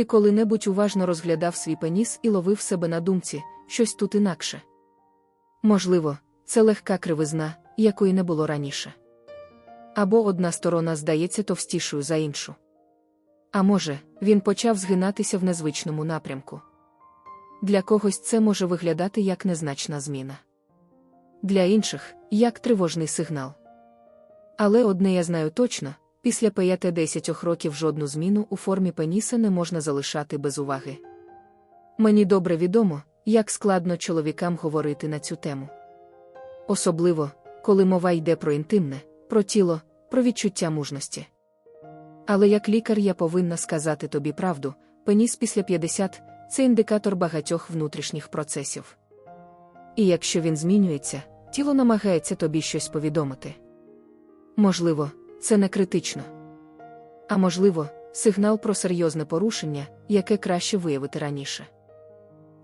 Ти коли-небудь уважно розглядав свій пеніс і ловив себе на думці, щось тут інакше. Можливо, це легка кривизна, якої не було раніше. Або одна сторона здається товстішою за іншу. А може, він почав згинатися в незвичному напрямку. Для когось це може виглядати як незначна зміна. Для інших як тривожний сигнал. Але одне я знаю точно: після 5-10 років жодну зміну у формі пеніса не можна залишати без уваги. Мені добре відомо, як складно чоловікам говорити на цю тему. Особливо, коли мова йде про інтимне, про тіло, про відчуття мужності. Але як лікар я повинна сказати тобі правду, пеніс після 50 це індикатор багатьох внутрішніх процесів. І якщо він змінюється, тіло намагається тобі щось повідомити. Можливо, це не критично. А можливо, сигнал про серйозне порушення, яке краще виявити раніше.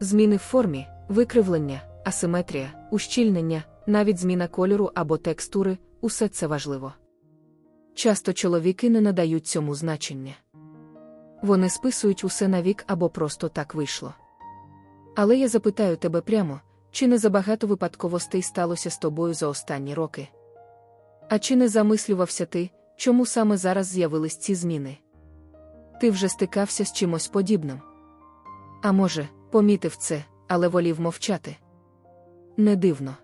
Зміни в формі, викривлення, асиметрія, ущільнення, навіть зміна кольору або текстури усе це важливо. Часто чоловіки не надають цьому значення. Вони списують усе на вік або просто так вийшло. Але я запитаю тебе прямо, чи не забагато випадковостей сталося з тобою за останні роки? А чи не замислювався ти, чому саме зараз з'явились ці зміни? Ти вже стикався з чимось подібним? А може, помітив це, але волів мовчати? Не дивно.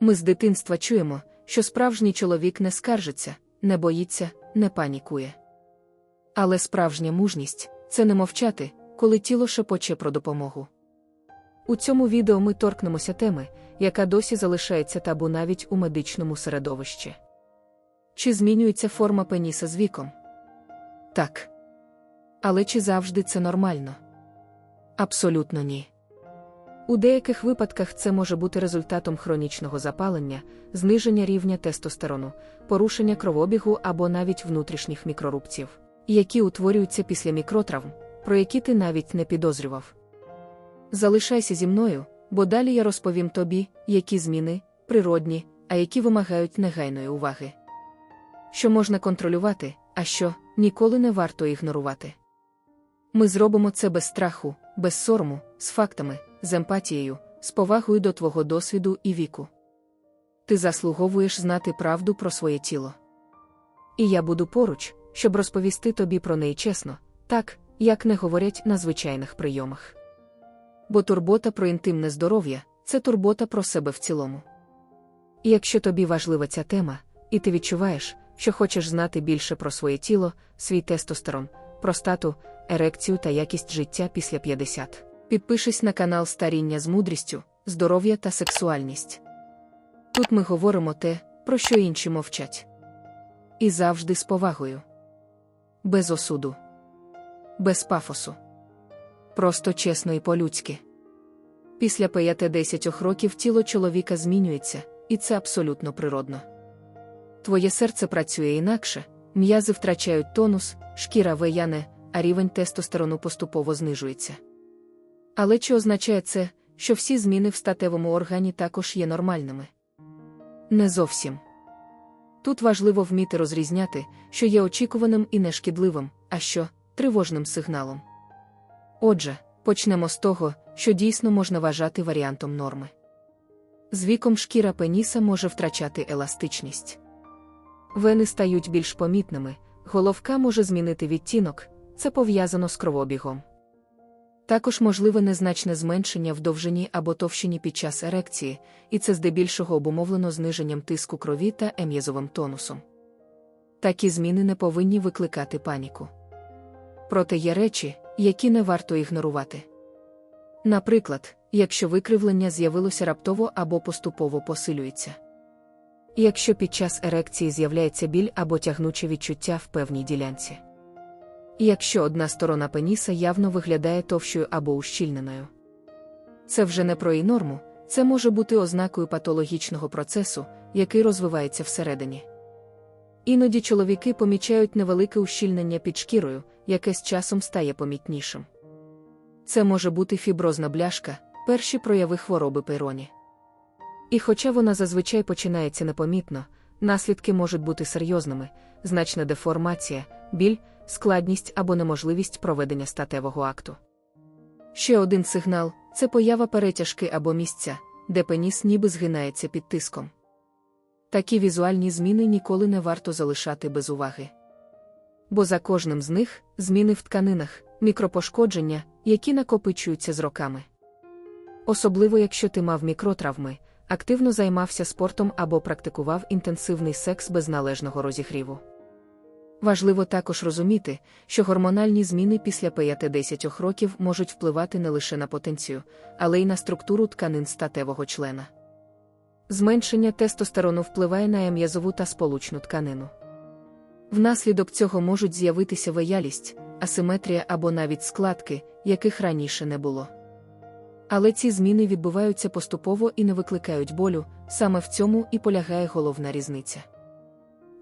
Ми з дитинства чуємо, що справжній чоловік не скаржиться, не боїться, не панікує. Але справжня мужність це не мовчати, коли тіло шепоче про допомогу. У цьому відео ми торкнемося теми, яка досі залишається табу навіть у медичному середовищі. Чи змінюється форма пеніса з віком? Так. Але чи завжди це нормально? Абсолютно ні. У деяких випадках це може бути результатом хронічного запалення, зниження рівня тестостерону, порушення кровобігу або навіть внутрішніх мікрорубців, які утворюються після мікротравм, про які ти навіть не підозрював. Залишайся зі мною, бо далі я розповім тобі, які зміни, природні, а які вимагають негайної уваги. Що можна контролювати, а що ніколи не варто ігнорувати. Ми зробимо це без страху, без сорому, з фактами, з емпатією, з повагою до твого досвіду і віку. Ти заслуговуєш знати правду про своє тіло. І я буду поруч, щоб розповісти тобі про неї чесно, так, як не говорять на звичайних прийомах. Бо турбота про інтимне здоров'я це турбота про себе в цілому. І якщо тобі важлива ця тема, і ти відчуваєш, що хочеш знати більше про своє тіло, свій тестостерон, простату, ерекцію та якість життя після 50. Підпишись на канал Старіння з мудрістю, здоров'я та сексуальність. Тут ми говоримо те, про що інші мовчать. І завжди з повагою. Без осуду, без пафосу. Просто чесно і по-людськи. Після 5-10 років тіло чоловіка змінюється, і це абсолютно природно. Твоє серце працює інакше, м'язи втрачають тонус, шкіра вияне, а рівень тестостерону поступово знижується. Але чи означає це, що всі зміни в статевому органі також є нормальними? Не зовсім. Тут важливо вміти розрізняти, що є очікуваним і нешкідливим, а що тривожним сигналом. Отже, почнемо з того, що дійсно можна вважати варіантом норми. З віком шкіра пеніса може втрачати еластичність. Вени стають більш помітними, головка може змінити відтінок, це пов'язано з кровобігом. Також можливе незначне зменшення в довжині або товщині під час ерекції, і це здебільшого обумовлено зниженням тиску крові та ем'язовим тонусом. Такі зміни не повинні викликати паніку. Проте є речі, які не варто ігнорувати. Наприклад, якщо викривлення з'явилося раптово або поступово посилюється. Якщо під час ерекції з'являється біль або тягнуче відчуття в певній ділянці. Якщо одна сторона пеніса явно виглядає товщою або ущільненою. Це вже не про і норму, це може бути ознакою патологічного процесу, який розвивається всередині. Іноді чоловіки помічають невелике ущільнення під шкірою, яке з часом стає помітнішим. Це може бути фіброзна бляшка, перші прояви хвороби пейроні. І хоча вона зазвичай починається непомітно, наслідки можуть бути серйозними, значна деформація, біль, складність або неможливість проведення статевого акту. Ще один сигнал це поява перетяжки або місця, де пеніс ніби згинається під тиском. Такі візуальні зміни ніколи не варто залишати без уваги. Бо за кожним з них зміни в тканинах, мікропошкодження, які накопичуються з роками. Особливо якщо ти мав мікротравми, активно займався спортом або практикував інтенсивний секс без належного розігріву. Важливо також розуміти, що гормональні зміни після 5-10 років можуть впливати не лише на потенцію, але й на структуру тканин статевого члена. Зменшення тестостерону впливає на м'язову та сполучну тканину. Внаслідок цього можуть з'явитися виялість, асиметрія або навіть складки, яких раніше не було. Але ці зміни відбуваються поступово і не викликають болю, саме в цьому і полягає головна різниця.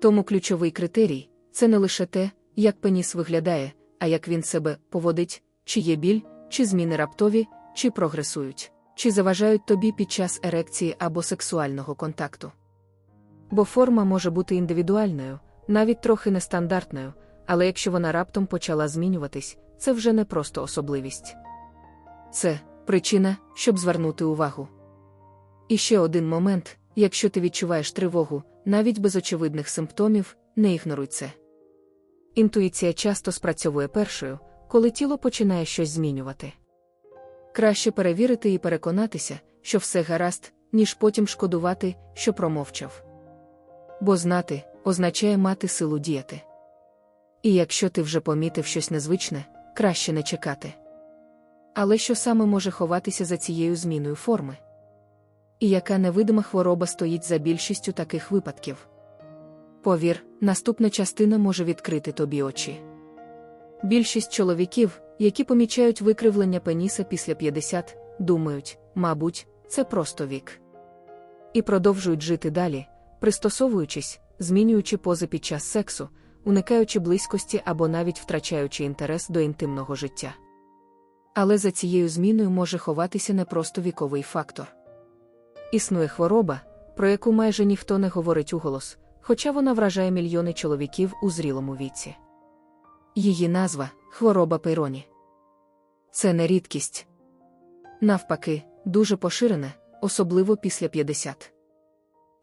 Тому ключовий критерій це не лише те, як пеніс виглядає, а як він себе поводить, чи є біль, чи зміни раптові, чи прогресують, чи заважають тобі під час ерекції або сексуального контакту. Бо форма може бути індивідуальною, навіть трохи нестандартною, але якщо вона раптом почала змінюватись, це вже не просто особливість. Це причина, щоб звернути увагу. І ще один момент: якщо ти відчуваєш тривогу, навіть без очевидних симптомів, не ігноруй це. Інтуїція часто спрацьовує першою, коли тіло починає щось змінювати. Краще перевірити і переконатися, що все гаразд, ніж потім шкодувати, що промовчав. Бо знати означає мати силу діяти. І якщо ти вже помітив щось незвичне, краще не чекати. Але що саме може ховатися за цією зміною форми? І яка невидима хвороба стоїть за більшістю таких випадків? Повір, наступна частина може відкрити тобі очі. Більшість чоловіків, які помічають викривлення пеніса після 50, думають, мабуть, це просто вік. І продовжують жити далі, пристосовуючись, змінюючи пози під час сексу, уникаючи близькості або навіть втрачаючи інтерес до інтимного життя. Але за цією зміною може ховатися не просто віковий фактор. Існує хвороба, про яку майже ніхто не говорить уголос, хоча вона вражає мільйони чоловіків у зрілому віці. Її назва хвороба Пейроні. Це не рідкість. Навпаки, дуже поширене, особливо після 50.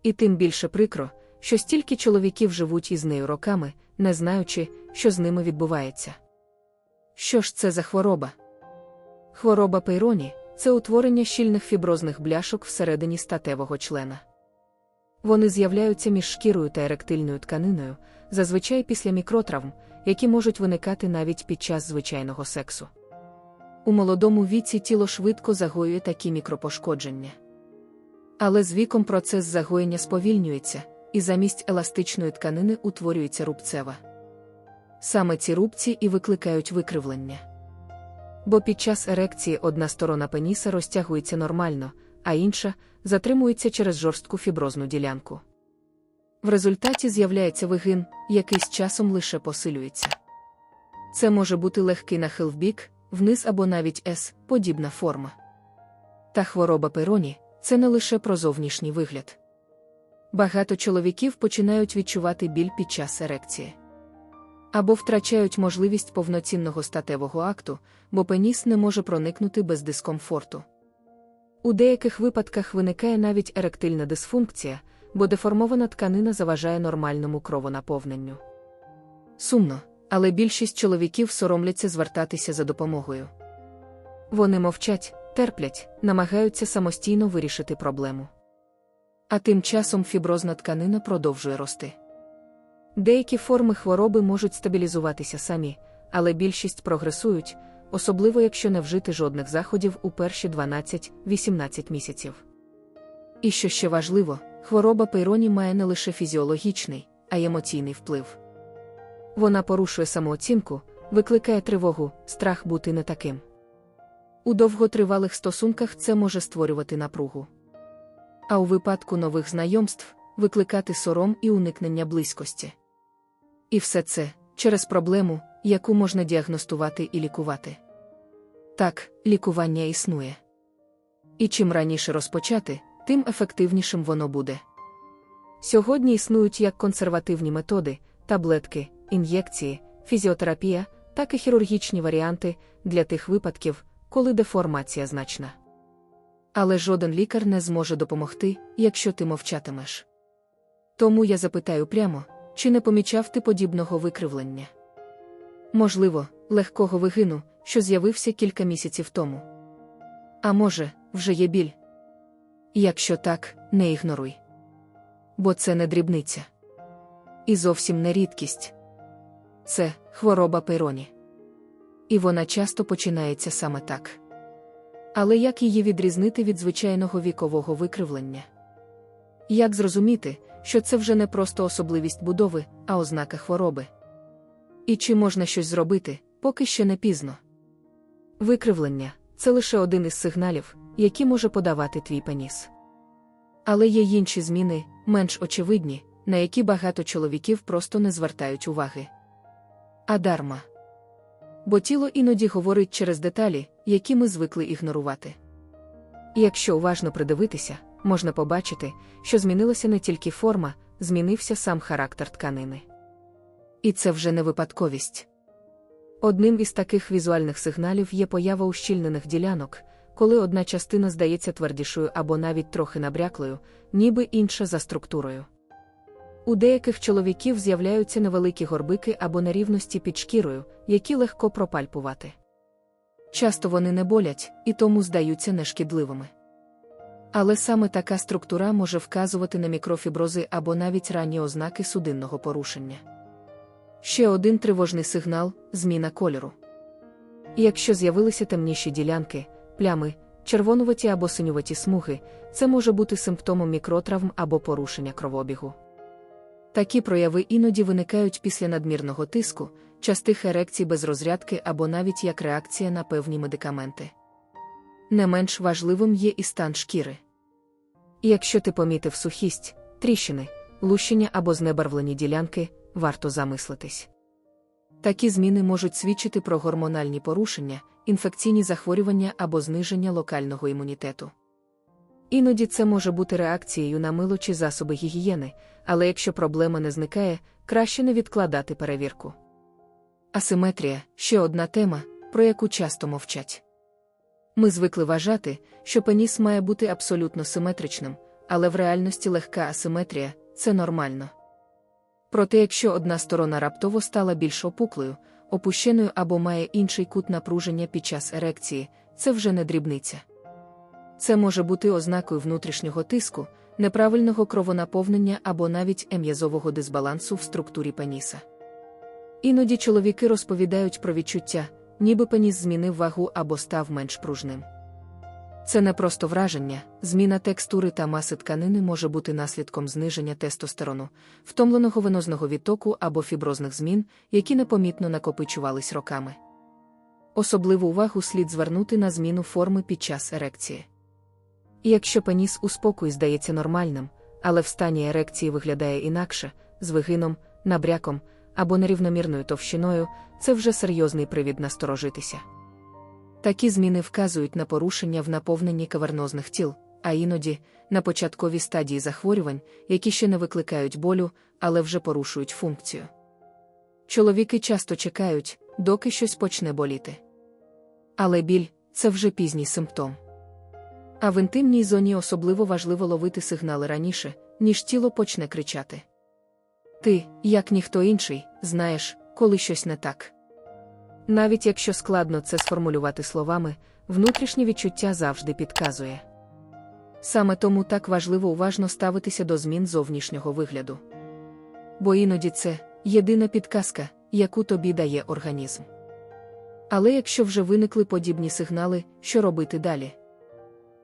І тим більше прикро, що стільки чоловіків живуть із нею роками, не знаючи, що з ними відбувається. Що ж це за хвороба? Хвороба Пейроні це утворення щільних фіброзних бляшок всередині статевого члена. Вони з'являються між шкірою та еректильною тканиною, зазвичай після мікротравм, які можуть виникати навіть під час звичайного сексу. У молодому віці тіло швидко загоює такі мікропошкодження. Але з віком процес загоєння сповільнюється, і замість еластичної тканини утворюється рубцева. Саме ці рубці і викликають викривлення. Бо під час ерекції одна сторона пеніса розтягується нормально, а інша затримується через жорстку фіброзну ділянку. В результаті з'являється вигин, який з часом лише посилюється. Це може бути легкий нахил вбік, вниз або навіть С, подібна форма. Та хвороба пероні це не лише про зовнішній вигляд. Багато чоловіків починають відчувати біль під час ерекції. Або втрачають можливість повноцінного статевого акту, бо пеніс не може проникнути без дискомфорту. У деяких випадках виникає навіть еректильна дисфункція, бо деформована тканина заважає нормальному кровонаповненню. Сумно, але більшість чоловіків соромляться звертатися за допомогою. Вони мовчать, терплять, намагаються самостійно вирішити проблему. А тим часом фіброзна тканина продовжує рости. Деякі форми хвороби можуть стабілізуватися самі, але більшість прогресують, особливо якщо не вжити жодних заходів у перші 12-18 місяців. І що ще важливо, хвороба пейроні має не лише фізіологічний, а й емоційний вплив. Вона порушує самооцінку, викликає тривогу, страх бути не таким. У довготривалих стосунках це може створювати напругу. А у випадку нових знайомств викликати сором і уникнення близькості. І все це через проблему, яку можна діагностувати і лікувати. Так, лікування існує. І чим раніше розпочати, тим ефективнішим воно буде. Сьогодні існують як консервативні методи, таблетки, ін'єкції, фізіотерапія, так і хірургічні варіанти для тих випадків, коли деформація значна. Але жоден лікар не зможе допомогти, якщо ти мовчатимеш. Тому я запитаю прямо, чи не помічав ти подібного викривлення? Можливо, легкого вигину, що з'явився кілька місяців тому. А може, вже є біль? Якщо так, не ігноруй. Бо це не дрібниця. І зовсім не рідкість. Це хвороба пейроні. І вона часто починається саме так. Але як її відрізнити від звичайного вікового викривлення? Як зрозуміти, що це вже не просто особливість будови, а ознака хвороби? І чи можна щось зробити, поки ще не пізно? Викривлення це лише один із сигналів, які може подавати твій пеніс. Але є інші зміни, менш очевидні, на які багато чоловіків просто не звертають уваги. А дарма. Бо тіло іноді говорить через деталі, які ми звикли ігнорувати. І якщо уважно придивитися, можна побачити, що змінилася не тільки форма, змінився сам характер тканини. І це вже не випадковість. Одним із таких візуальних сигналів є поява ущільнених ділянок, коли одна частина здається твердішою або навіть трохи набряклою, ніби інша за структурою. У деяких чоловіків з'являються невеликі горбики або нерівності під шкірою, які легко пропальпувати. Часто вони не болять і тому здаються нешкідливими. Але саме така структура може вказувати на мікрофібрози або навіть ранні ознаки судинного порушення. Ще один тривожний сигнал зміна кольору. Якщо з'явилися темніші ділянки, плями, червонуваті або синюваті смуги, це може бути симптомом мікротравм або порушення кровобігу. Такі прояви іноді виникають після надмірного тиску, частих ерекцій без розрядки або навіть як реакція на певні медикаменти. Не менш важливим є і стан шкіри. Якщо ти помітив сухість, тріщини, лущення або знебарвлені ділянки, варто замислитись. Такі зміни можуть свідчити про гормональні порушення, інфекційні захворювання або зниження локального імунітету. Іноді це може бути реакцією на мило чи засоби гігієни, але якщо проблема не зникає, краще не відкладати перевірку. Асиметрія ще одна тема, про яку часто мовчать. Ми звикли вважати, що пеніс має бути абсолютно симетричним, але в реальності легка асиметрія це нормально. Проте, якщо одна сторона раптово стала більш опуклою, опущеною або має інший кут напруження під час ерекції, це вже не дрібниця. Це може бути ознакою внутрішнього тиску, неправильного кровонаповнення або навіть ем'язового дисбалансу в структурі пеніса. Іноді чоловіки розповідають про відчуття, ніби пеніс змінив вагу або став менш пружним. Це не просто враження, зміна текстури та маси тканини може бути наслідком зниження тестостерону, втомленого венозного відтоку або фіброзних змін, які непомітно накопичувались роками. Особливу увагу слід звернути на зміну форми під час ерекції. І якщо пеніс у спокої здається нормальним, але в стані ерекції виглядає інакше, з вигином, набряком або нерівномірною товщиною, це вже серйозний привід насторожитися. Такі зміни вказують на порушення в наповненні кавернозних тіл, а іноді на початковій стадії захворювань, які ще не викликають болю, але вже порушують функцію. Чоловіки часто чекають, доки щось почне боліти. Але біль це вже пізній симптом. А в інтимній зоні особливо важливо ловити сигнали раніше, ніж тіло почне кричати. Ти, як ніхто інший, знаєш, коли щось не так. Навіть якщо складно це сформулювати словами, внутрішнє відчуття завжди підказує. Саме тому так важливо уважно ставитися до змін зовнішнього вигляду. Бо іноді це єдина підказка, яку тобі дає організм. Але якщо вже виникли подібні сигнали, що робити далі?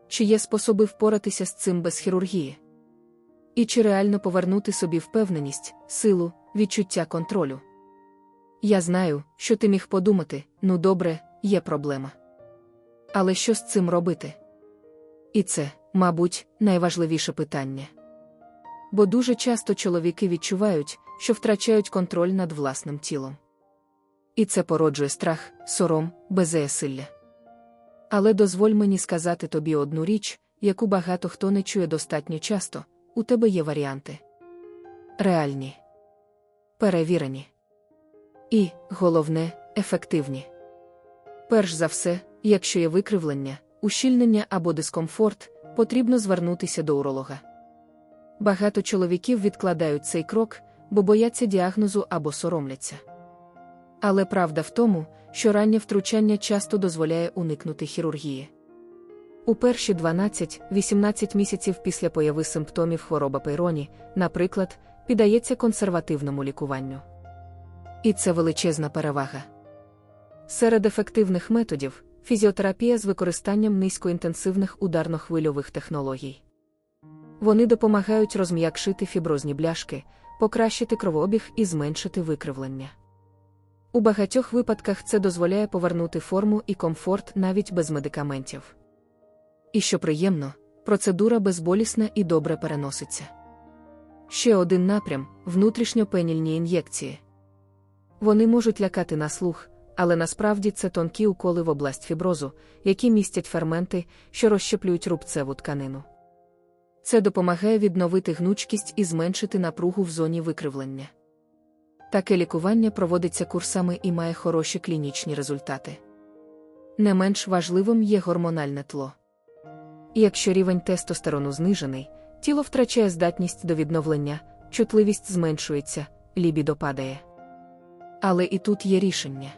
Чи є способи впоратися з цим без хірургії? І чи реально повернути собі впевненість, силу, відчуття контролю? Я знаю, що ти міг подумати ну добре, є проблема. Але що з цим робити? І це, мабуть, найважливіше питання. Бо дуже часто чоловіки відчувають, що втрачають контроль над власним тілом. І це породжує страх, сором, беззасилля. Але дозволь мені сказати тобі одну річ, яку багато хто не чує достатньо часто у тебе є варіанти. Реальні. Перевірені. І, головне, ефективні. Перш за все, якщо є викривлення, ущільнення або дискомфорт, потрібно звернутися до уролога. Багато чоловіків відкладають цей крок, бо бояться діагнозу або соромляться. Але правда в тому, що раннє втручання часто дозволяє уникнути хірургії. У перші 12-18 місяців після появи симптомів хвороби Пейроні, наприклад, піддається консервативному лікуванню. І це величезна перевага. Серед ефективних методів фізіотерапія з використанням низькоінтенсивних ударно-хвильових технологій. Вони допомагають розм'якшити фіброзні бляшки, покращити кровообіг і зменшити викривлення. У багатьох випадках це дозволяє повернути форму і комфорт навіть без медикаментів. І що приємно, процедура безболісна і добре переноситься. Ще один напрям внутрішньопенільні ін'єкції. Вони можуть лякати на слух, але насправді це тонкі уколи в область фіброзу, які містять ферменти, що розщеплюють рубцеву тканину. Це допомагає відновити гнучкість і зменшити напругу в зоні викривлення. Таке лікування проводиться курсами і має хороші клінічні результати. Не менш важливим є гормональне тло. Якщо рівень тестостерону знижений, тіло втрачає здатність до відновлення, чутливість зменшується, лібідо падає. Але і тут є рішення.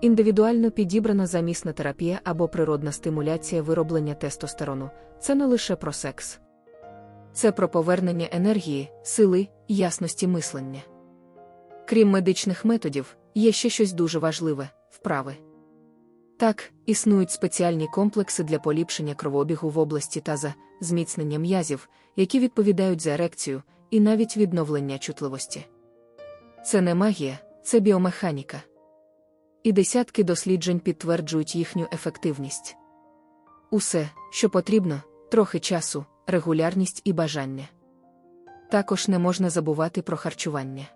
Індивідуально підібрана замісна терапія або природна стимуляція вироблення тестостерону це не лише про секс. Це про повернення енергії, сили, ясності мислення. Крім медичних методів, є ще щось дуже важливе вправи. Так, існують спеціальні комплекси для поліпшення кровообігу в області таза, зміцнення м'язів, які відповідають за ерекцію, і навіть відновлення чутливості. Це не магія, це біомеханіка. І десятки досліджень підтверджують їхню ефективність. Усе, що потрібно, трохи часу, регулярність і бажання. Також не можна забувати про харчування.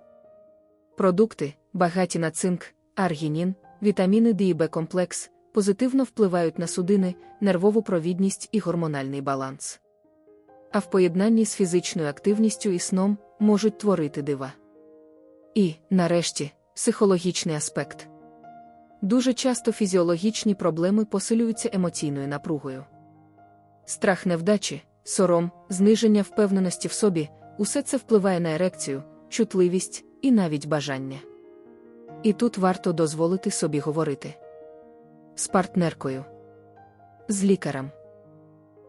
Продукти, багаті на цинк, аргінін, вітаміни D і Б комплекс, позитивно впливають на судини, нервову провідність і гормональний баланс. А в поєднанні з фізичною активністю і сном можуть творити дива. І, нарешті, психологічний аспект. Дуже часто фізіологічні проблеми посилюються емоційною напругою. Страх невдачі, сором, зниження впевненості в собі усе це впливає на ерекцію, чутливість і навіть бажання. І тут варто дозволити собі говорити з партнеркою, з лікарем,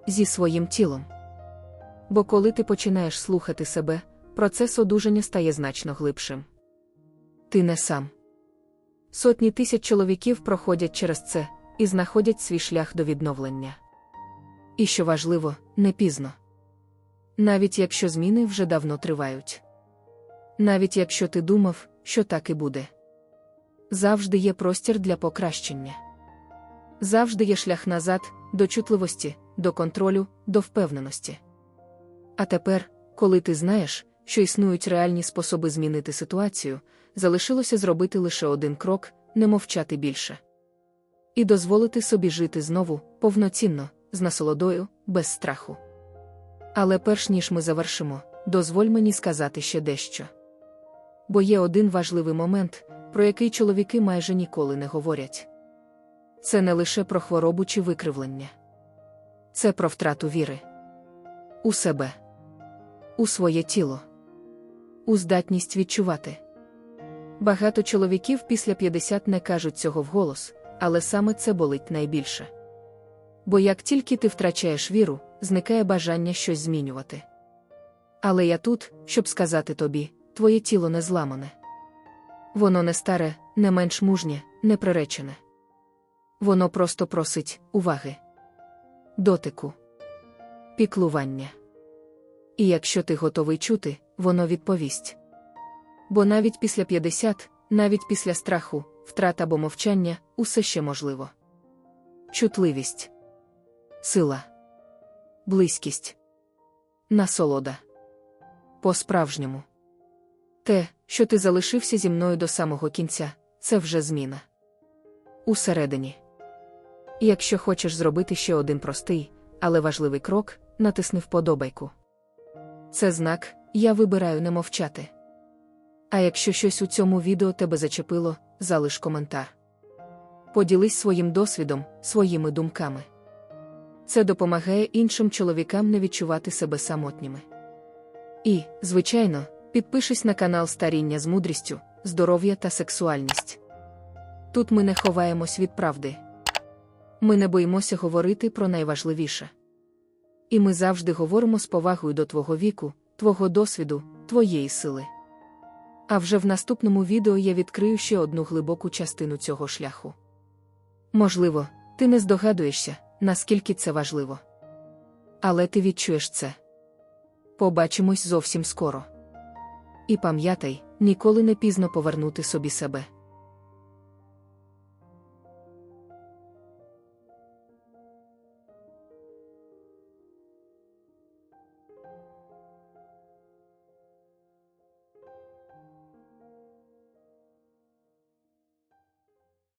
зі своїм тілом. Бо коли ти починаєш слухати себе, процес одужання стає значно глибшим. Ти не сам. Сотні тисяч чоловіків проходять через це і знаходять свій шлях до відновлення. І що важливо, не пізно. Навіть якщо зміни вже давно тривають. Навіть якщо ти думав, що так і буде. Завжди є простір для покращення. Завжди є шлях назад, до чутливості, до контролю, до впевненості. А тепер, коли ти знаєш, що існують реальні способи змінити ситуацію, залишилося зробити лише один крок, не мовчати більше. І дозволити собі жити знову, повноцінно, з насолодою, без страху. Але перш ніж ми завершимо, дозволь мені сказати ще дещо. Бо є один важливий момент, про який чоловіки майже ніколи не говорять. Це не лише про хворобу чи викривлення. Це про втрату віри у себе, у своє тіло, у здатність відчувати. Багато чоловіків після 50 не кажуть цього вголос, але саме це болить найбільше. Бо як тільки ти втрачаєш віру, зникає бажання щось змінювати. Але я тут, щоб сказати тобі, твоє тіло не зламане. Воно не старе, не менш мужнє, не приречене. Воно просто просить уваги, дотику, піклування. І якщо ти готовий чути, воно відповість. Бо навіть після 50, навіть після страху, втрат або мовчання, усе ще можливо. Чутливість, сила, близькість, насолода. По-справжньому. Те, що ти залишився зі мною до самого кінця, це вже зміна. Усередині. Якщо хочеш зробити ще один простий, але важливий крок, натисни вподобайку. Це знак, я вибираю не мовчати. А якщо щось у цьому відео тебе зачепило, залиш коментар. Поділись своїм досвідом, своїми думками. Це допомагає іншим чоловікам не відчувати себе самотніми. І, звичайно, підпишись на канал Старіння з мудрістю, здоров'я та сексуальність. Тут ми не ховаємось від правди. Ми не боїмося говорити про найважливіше. І ми завжди говоримо з повагою до твого віку, твого досвіду, твоєї сили. А вже в наступному відео я відкрию ще одну глибоку частину цього шляху. Можливо, ти не здогадуєшся, наскільки це важливо. Але ти відчуєш це. Побачимось зовсім скоро. І пам'ятай, ніколи не пізно повернути собі себе.